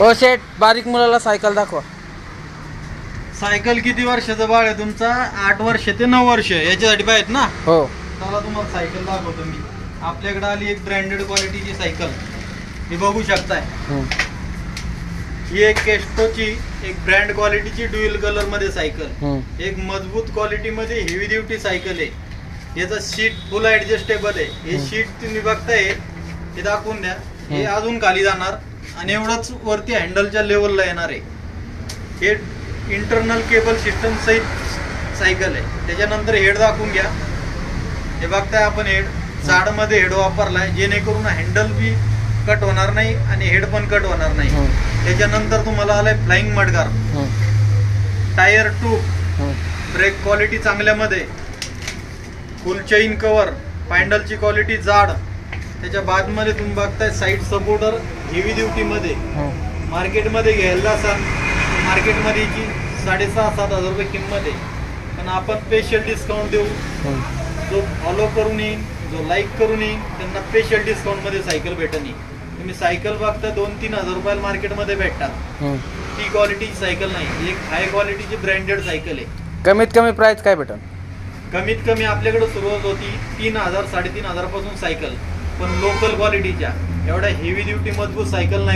ओ शेठ बारीक मुलाला सायकल दाखवा. सायकल किती वर्षाचा बाळ आहे तुमचा? आठ वर्ष ते नऊ वर्ष याच्यासाठी पाहिजेत ना? हो. चला तुम्हाला सायकल दाखवतो मी. आपल्याकडे आली एक ब्रँडेड क्वालिटीची सायकल. ही बघू शकताय. ही एक केस्टोची एक ब्रँड क्वालिटीची ड्युएल कलरमध्ये सायकल. एक मजबूत क्वालिटी मध्ये हेवी ड्युटी सायकल आहे. याचं सीट फुल ऍडजस्टेबल आहे. हे. सीट तुम्ही बघताय हे दाखवून द्या. हे. अजून खाली जाणार. आणि एवढंच वरती हँडलच्या लेवलला येणार आहे हे इंटरनल केबल सिस्टम सहित सायकल आहे. त्याच्यानंतर हेड दाखवून घ्या. हे बघताय आपण हेडमध्ये हेड वापरलाय जेणेकरून हँडल बी कट होणार नाही आणि हेड पण कट होणार नाही. हम्म. त्याच्यानंतर तुम्हाला आलाय flying mudguard. Tyre two. Brake quality चांगल्यामध्ये. Full chain cover पॅन्डलची क्वालिटी जाड. त्याच्या बादमध्ये तुम्ही बघताय साईड सपोर्टर हेवी ड्युटीमध्ये. मार्केटमध्ये घ्यायला सांग मार्केटमध्ये जी साडेसहा सात हजार रुपये किंमत आहे. पण आपण स्पेशल डिस्काउंट देऊ. हम्म. जो फॉलो करून येईल जो लाईक करून येईल त्यांना स्पेशल डिस्काउंटमध्ये सायकल भेटन तुम्ही सायकल बघता दोन तीन हजार रुपयाला मार्केटमध्ये भेटतात. हम्म. ती क्वालिटीची सायकल नाही. ही एक हाय क्वालिटीची ब्रँडेड सायकल आहे. कमीत कमी प्राइस काय भेटन? कमीत कमी आपल्याकडे सुरुवात होती तीन हजार साडेतीन हजारापासून सायकल पण लोकल क्वालिटीच्या एवढ्या हेवी ड्युटी मजबूत सायकल नाही